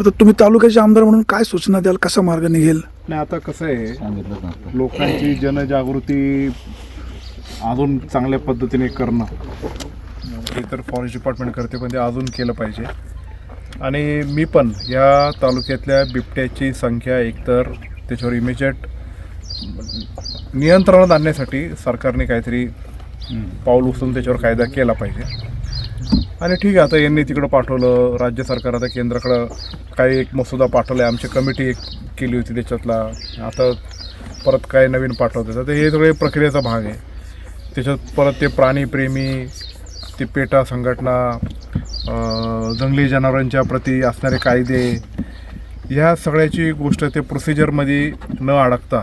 आता तुम्ही तालुक्याचे आमदार म्हणून काय सूचना द्याल? कसा मार्ग निघेल? नाही आता कसं आहे लोकांची जनजागृती अजून चांगल्या पद्धतीने करणं हे तर फॉरेस्ट डिपार्टमेंट करते पण ते अजून केलं पाहिजे. आणि मी पण या तालुक्यातल्या बिबट्याची संख्या एकतर त्याच्यावर इमिजिएट नियंत्रणात आणण्यासाठी सरकारने काहीतरी पाऊल उचलून त्याच्यावर कायदा केला पाहिजे. आणि ठीक आहे आता यांनी तिकडं पाठवलं राज्य सरकार आता केंद्राकडं काही एक मसुदा पाठवला आहे आमची कमिटी एक केली होती त्याच्यातला. आता परत काय नवीन पाठवत तर हे सगळे प्रक्रियेचा भाग आहे. त्याच्यात परत ते प्राणीप्रेमी ते पेटा संघटना जंगली जनावरांच्या प्रती असणारे कायदे ह्या सगळ्याची गोष्ट ते प्रोसिजरमध्ये न अडकता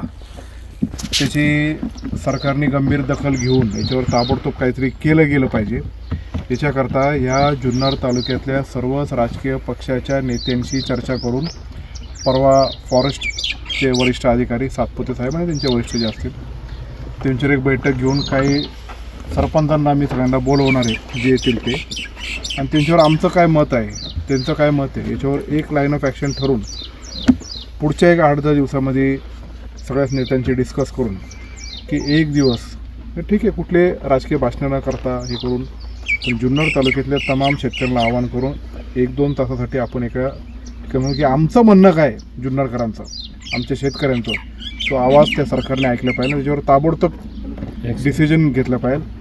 त्याची सरकारने गंभीर दखल घेऊन याच्यावर ताबडतोब काहीतरी केलं गेलं पाहिजे. याच्याकरता ह्या जुन्नर तालुक्यातल्या सर्वच राजकीय पक्षाच्या नेत्यांशी चर्चा करून परवा फॉरेस्टचे वरिष्ठ अधिकारी सातपुते साहेब आणि त्यांचे वरिष्ठ जे असतील त्यांच्यावर एक बैठक घेऊन काही सरपंचांना आम्ही सगळ्यांना बोलवणार आहे जे येतील ते. आणि त्यांच्यावर आमचं काय मत आहे त्यांचं काय मत आहे याच्यावर एक लाईन ऑफ ॲक्शन ठरून पुढच्या एक आठ दहा दिवसामध्ये सगळ्याच नेत्यांची डिस्कस करून की एक दिवस ठीक आहे कुठले राजकीय भाषणं न करता हे करून पण जुन्नर तालुक्यातल्या तमाम शेतकऱ्यांना आवाहन करून एक दोन तासासाठी आपण एका म्हणून की आमचं म्हणणं काय जुन्नरकरांचं आमच्या शेतकऱ्यांचं तो आवाज त्या सरकारने ऐकला पाहिजे त्याच्यावर ताबडतोब डिसिजन घेतलं पाहिजे.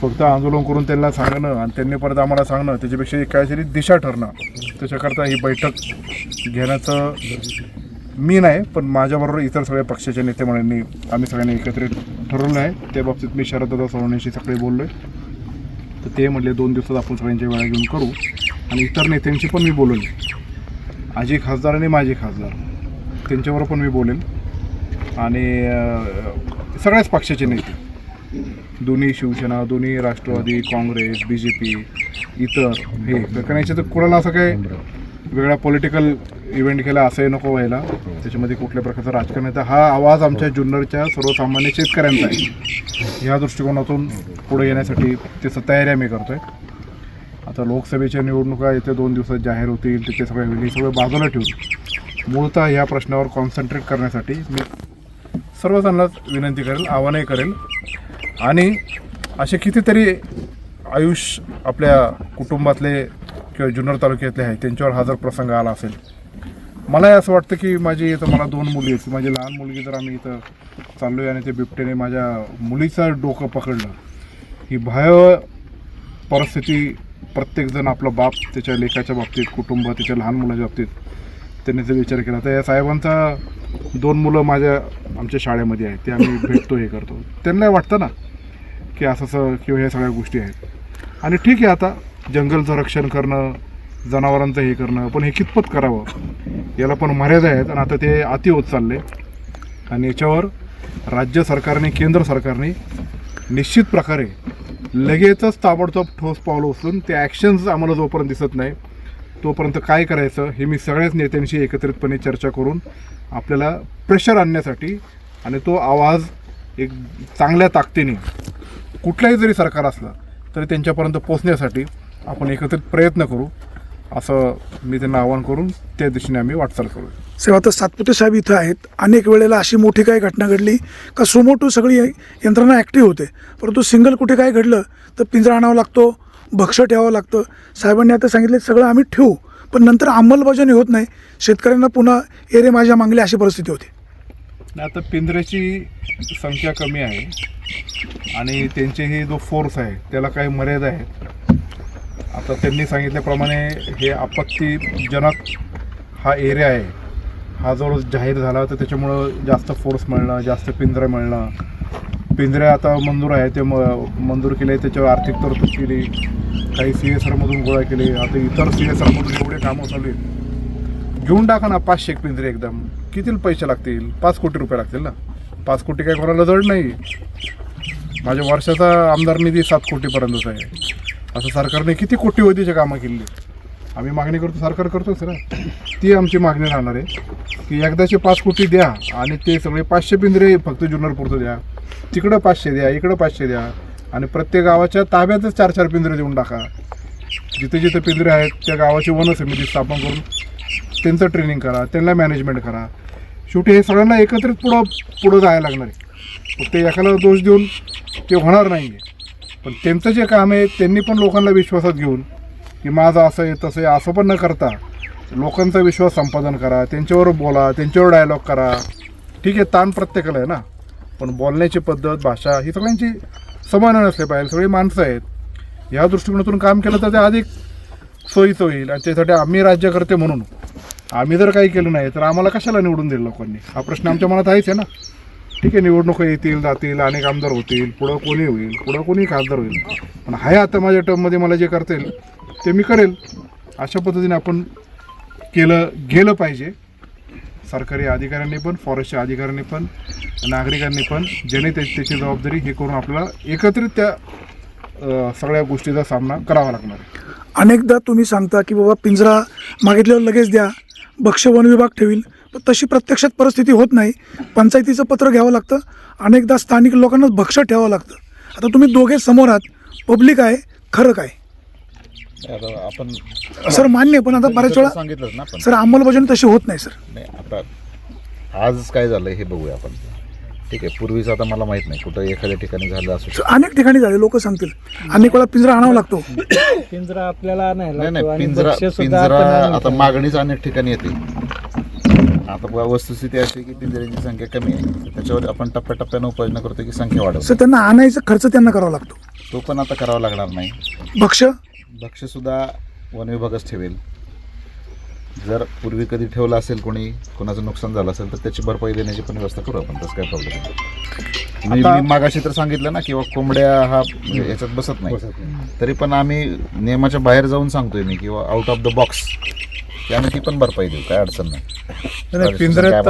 फक्त आंदोलन करून त्यांना सांगणं आणि त्यांनी परत आम्हाला सांगणं त्याच्यापेक्षा एक काहीतरी दिशा ठरणं त्याच्याकरता ही बैठक घेण्याचं मी नाही पण माझ्याबरोबर इतर सगळ्या पक्षाच्या नेते म्हणून आम्ही सगळ्यांनी एकत्रित ठरवलं आहे. त्या बाबतीत मी शरददादा चव्हाणांशी सगळे बोललो आहे तर ते म्हणले दोन दिवसात आपण सगळ्यांच्या वेळा घेऊन करू. आणि इतर नेत्यांशी पण मी बोलवले आजी खासदार आणि माझे खासदार. त्यांच्यावर पण मी बोलेन आणि सगळ्याच पक्षाचे नेते. दोन्ही शिवसेना दोन्ही Rashtrawadi Congress B J P इतर हे कारण याच्यात कोणाला असं काय वेगळा पॉलिटिकल इव्हेंट केला असंही नको व्हायला. त्याच्यामध्ये कुठल्या प्रकारचं राजकारण येतं हा आवाज आमच्या जुन्नरच्या सर्वसामान्य शेतकऱ्यांचा आहे. ह्या दृष्टिकोनातून पुढे येण्यासाठी त्याचं तयारी आम्ही करतोय. आता लोकसभेच्या निवडणुका येत्या दोन दिवसात जाहीर होतील तिथे सगळे होईल हे सगळं बाजूला ठेवून मूळतः ह्या प्रश्नावर कॉन्सन्ट्रेट करण्यासाठी मी सर्वजणांनाच विनंती करेल आव्हानही करेल. आणि असे कितीतरी आयुष्य आपल्या कुटुंबातले किंवा जुन्नर तालुक्यातले आहे त्यांच्यावर हा जर प्रसंग आला असेल. मलाही असं वाटतं की माझी इथं मला दोन मुली आहेत. माझी लहान मुलगी जर आम्ही इथं चाललो आहे आणि ते बिबटेने माझ्या मुलीचं डोकं पकडलं ही भय परिस्थिती प्रत्येकजण आपला बाप त्याच्या लेखाच्या बाबतीत कुटुंब त्याच्या लहान मुलाच्या बाबतीत त्यांनी जर विचार केला तर या साहेबांचा दोन मुलं माझ्या आमच्या शाळेमध्ये आहेत. ते आम्ही भेटतो हे करतो. त्यांना वाटतं ना की असं असं किंवा ह्या सगळ्या गोष्टी आहेत. आणि ठीक आहे आता जंगलचं रक्षण करणं जनावरांचं हे करणं पण हे कितपत करावं? याला पण मर्यादा आहेत आणि आता ते अति होत चालले. आणि याच्यावर राज्य सरकारने केंद्र सरकारने निश्चित प्रकारे लगेचच ताबडतोब ठोस पावलं उचलून ते ॲक्शन्स आम्हाला जोपर्यंत दिसत नाही तोपर्यंत काय करायचं हे मी सगळ्याच नेत्यांशी एकत्रितपणे चर्चा करून आपल्याला प्रेशर आणण्यासाठी आणि तो आवाज एक चांगल्या ताकदीने कुठलाही जरी सरकार असला तरी त्यांच्यापर्यंत पोचण्यासाठी आपण एकत्रित प्रयत्न करू. असं मी त्यांना आवाहन करून त्या दिशेने आम्ही वाटचाल करू. साहेब आता सातपुते साहेब इथं आहेत. अनेक वेळेला अशी मोठी काय घटना घडली का सुमोटो सगळी यंत्रणा ॲक्टिव्ह होते. परंतु सिंगल कुठे काय घडलं तर पिंजरा आणावा लागतो भक्ष ठेवावं लागतं. साहेबांनी आता सांगितले सगळं आम्ही ठेवू पण नंतर अंमलबजावणी होत नाही. शेतकऱ्यांना पुन्हा एरे माझ्या मागली अशी परिस्थिती होती. आता पिंजऱ्याची संख्या कमी आहे. आणि त्यांचे हे जो फोर्स आहे त्याला काही मर्यादा आहेत. आता त्यांनी सांगितल्याप्रमाणे हे आपत्तीजनक हा एरिया आहे. हा जवळ जाहीर झाला तर त्याच्यामुळं जास्त फोर्स मिळणं जास्त पिंजरे मिळणं. पिंजरे आता मंजूर आहे ते म मंजूर केले त्याच्यावर आर्थिक तरतूद केली. काही सी एस आरमधून गोळा केले आता इतर सी एस आरमधून एवढे कामं चालू आहेत. घेऊन टाका ना पाचशे एक पिंजरे एकदम. किती पैसे लागतील? पाच कोटी रुपये लागतील ना? पाच कोटी काय कोणाला जड नाही. माझ्या वर्षाचा आमदार निधी सात कोटीपर्यंतच आहे. असं सरकारने किती कोटीवधीचे कामं केली. आम्ही मागणी करतो सरकार करतोच ना. ती आमची मागणी राहणार आहे की एकदाचे पाच कोटी द्या आणि ते सगळे पाचशे पिंजरे फक्त जुन्नरपुरतं द्या. तिकडं पाचशे द्या इकडं पाचशे द्या आणि प्रत्येक गावाच्या ताब्यातच चार चार पिंजरे देऊन टाका. जिथे जिथे पिंजरे आहेत त्या गावाची वन समिती स्थापन करून त्यांचं ट्रेनिंग करा त्यांना मॅनेजमेंट करा. शेवटी हे सगळ्यांना एकत्रित पुढं पुढं जायला लागणार आहे. फक्त एकाला दोष देऊन ते होणार नाही आहे पण त्यांचं जे काम आहे त्यांनी पण लोकांना विश्वासात घेऊन की माझं असं आहे तसं आहे असं पण न करता लोकांचा विश्वास संपादन करा त्यांच्यावर बोला त्यांच्यावर डायलॉग करा. ठीक आहे ताण प्रत्येकाला आहे ना. पण बोलण्याची पद्धत भाषा ही सगळ्यांची समान नसले पाहिजे. सगळी माणसं आहेत. ह्या दृष्टिकोनातून काम केलं तर ते अधिक सोयीचं होईल. आणि त्यासाठी आम्ही राज्यकर्ते म्हणून आम्ही जर काही केलं नाही तर आम्हाला कशाला निवडून दिलं लोकांनी? हा प्रश्न आमच्या मनात आहेच आहे ना. ठीक आहे निवडणुका येतील जातील अनेक आमदार होतील पुढं कोणी होईल पुढं कोणी खासदार होईल. पण हाय आता माझ्या टर्ममध्ये मला जे करता येईल ते मी करेल. अशा पद्धतीने आपण केलं गेलं पाहिजे. सरकारी अधिकाऱ्यांनी पण फॉरेस्टच्या अधिकाऱ्यांनी पण नागरिकांनी पण ज्याने त्या- त्याची जबाबदारी हे करून आपल्याला एकत्रित त्या सगळ्या गोष्टीचा सामना करावा लागणार अनेकदा तुम्ही सांगता की बाबा पिंजरा मागितल्यावर लगेच द्या भक्ष वन विभाग ठेवील पण तशी प्रत्यक्षात परिस्थिती होत नाही. पंचायतीचं पत्र घ्यावं लागतं. अनेकदा स्थानिक लोकांना भक्ष ठेवावं लागतं. आता तुम्ही दोघे समोर आहात. पब्लिक आहे. खरं काय? आपण सर मान्य आहे, पण आता बऱ्याच वेळा सांगितलंच ना सर अंमलबजावणी तशी होत नाही सर. नाही आता आज काय झालं हे बघूया आपण. ठीक आहे पूर्वीच आता मला माहीत नाही कुठं एखाद्या ठिकाणी झालं असू सर, अनेक ठिकाणी झाले लोक सांगतील. अनेक वेळा पिंजरा आणावा लागतो. पिंजरा आपल्याला नाही नाही लागतो नाही आणि पिंजरा पिंजरा आता. मागणीच अनेक ठिकाणी येते. आता बघा वस्तुस्थिती अशी की पिंजऱ्यांची संख्या कमी आहे त्याच्यावर आपण टप्प्याटप्प्यानं उपाययोजना करतो की संख्या वाढवतो सर त्यांना आणायचा खर्च त्यांना करावा लागतो. तो पण आता करावा लागणार नाही. भक्ष भक्ष्य सुद्धा वन विभागच ठेवेल. जर पूर्वी कधी ठेवलं असेल कोणी कोणाचं नुकसान झालं असेल तर त्याची भरपाई देण्याची पण व्यवस्था करू आपण तसं काय प्रॉब्लेम नाही. मी- आता- मी मागाशी तर सांगितलं ना किंवा कोंबड्या हा म्हणजे याच्यात बसत नाही. तरी पण आम्ही नियमाच्या बाहेर जाऊन सांगतोय मी किंवा आउट ऑफ द बॉक्स की आम्ही ती पण भरपाई देऊ काय अडचण नाही. पिंजऱ्यात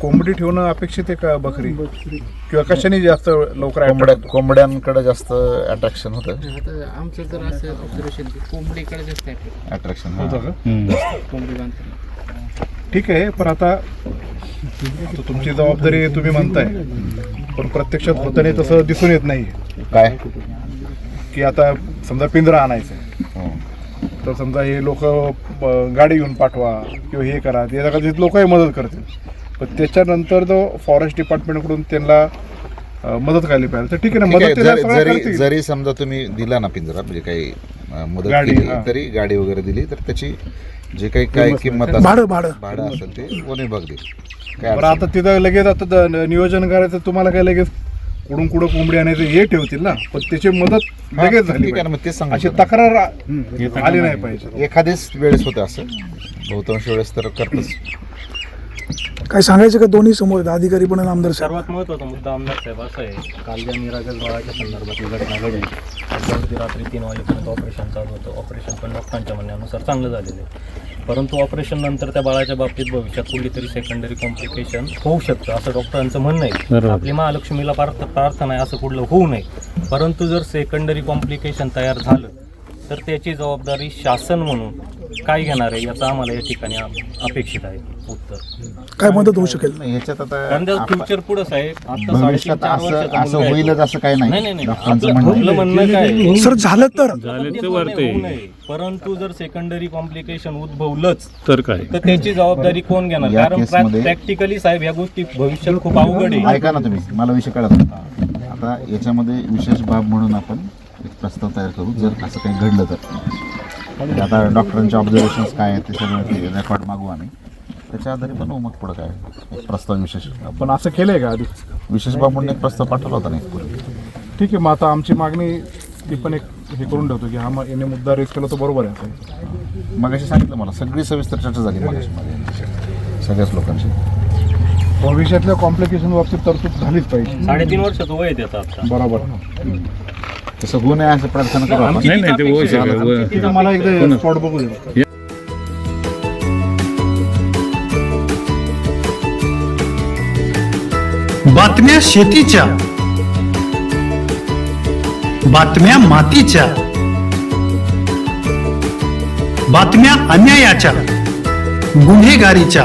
कोंबडी ठेवणं अपेक्षित आहे का बकरी? किंवा कशाने जास्त लवकर कोंबड्या कोंबड्यांकडे जास्त अट्रॅक्शन होतं? आता आमचं जर असं ऑब्झर्वेशन कोंबडीकडे जास्त अट्रॅक्शन होतं. का? कोंबडी बांधताना. ठीक आहे पण आता तुमची जबाबदारी तुम्ही म्हणताय. पण प्रत्यक्षात होताना तसं दिसून येत नाही. काय? की आता समजा पिंजरा आणायचं आहे. तर समजा हे लोक गाडी घेऊन पाठवा किंवा हे करा ते कदाचित लोकही मदत करतील. पण त्याच्यानंतर जो फॉरेस्ट डिपार्टमेंटकडून त्यांना मदत करायला पाहिजे. तर ठीक आहे ना मदत जरी जरी समजा तुम्ही दिला ना पिंजरा म्हणजे काही मदत गाडी, केली. तरी गाडी वगैरे दिली तर त्याची जे काही काय किंमत असेल, भाडं भाडं. भाडं असेल ते देईल. काय बरं अडचण आता तिथं लगेच आता नियोजन करायचं तुम्हाला काय लगेच कुठून कुठं कोंबडी आणायचं हे ठेवतील ना. पण त्याची मदत. लगेच झाली ठीक आहे ना, मग पाहिजे. तेच सांगतो अशी. तक्रार आ- आली नाही पाहिजे. एखाद्याच वेळेस होतं असं. बहुतांश वेळेस तर करतच. काय सांगायचं का दोन्ही समोर? आहेत, अधिकारी पण आणि आमदार साहेब. सर्वात महत्त्वाचा मुद्दा आमदार साहेब असा आहे. काल ज्या निरागस बाळाच्या संदर्भात ही घटना घडली त्याच्यावरती रात्री तीन वाजेपर्यंत ऑपरेशन चालू होतं. ऑपरेशन पण डॉक्टरांच्या म्हणण्यानुसार चांगलं झालेलं आहे. परंतु ऑपरेशन नंतर त्या बाळाच्या बाबतीत भविष्यात कुठली तरी सेकंडरी कॉम्प्लिकेशन होऊ शकतं असं डॉक्टरांचं म्हणणं आहे. आपली महालक्ष्मीला प्रार्थ प्रार्थना आहे असं कुठलं होऊ नये. परंतु जर सेकंडरी कॉम्प्लिकेशन तयार झालं तर त्याची जबाबदारी शासन म्हणून काय घेणार आहे याचं आम्हाला या ठिकाणी अपेक्षित आहे. उत्तर. काय मदत होऊ शकेल? नाही, ह्याच्यात कारण आता फ्युचर पुढं आहे आता साडेतीन भविष्यात चार असं वर्षाचा असं मुलगा आहे होईलच. असं काही नाही. नाही नाही नाही. डॉक्टरांचं आपलं म्हणणं आपलं आहे. म्हणणं काय आहे? सर झालं तर? होऊ नये. परंतु जर सेकंडरी कॉम्प्लिकेशन उद्भवलंच तर काय? तर त्याची जबाबदारी कोण घेणार? या कारण केसमध्ये- प्रॅक्टिकली साहेब या गोष्टी भविष्यात खूप अवघड आहे. ऐका ना तुम्ही मला विषय कळत. आता याच्यामध्ये विशेष बाब म्हणून आपण एक प्रस्ताव तयार करू जर असं काही घडलं तर. म्हणजे आता डॉक्टरांचे ऑब्झर्वेशन्स काय आहेत ते सगळं रेकॉर्ड मागू आम्ही. त्याच्या आधारे बनवू मग पुढं काय एक प्रस्ताव विशेष. पण असं केलंय का आधी? विशेष बाब म्हणून एक प्रस्ताव पाठवला होता नाही पूर्वी. ठीक आहे मग आता आमची मागणी ती पण एक हे करून ठेवतो की हा मग याने मुद्दा रेस केला तो बरोबर आहे. मग सांगितलं मला सगळी सविस्तर चर्चा झाली मगाशी सगळ्याच लोकांची भविष्यातल्या कॉम्प्लिकेशन बाबतीत तरतूद झालीच पाहिजे. साडेतीन वर्षाचं वय आहे आता बरोबर. तसं होऊ नये असं प्रार्थना करू आपण. नाही नाही ते होऊ तिथं मला एकदा स्पॉट बघू दे. बातम्या शेतीच्या. बातम्या मातीच्या. बातम्या अन्यायाच्या. गुन्हेगारीच्या.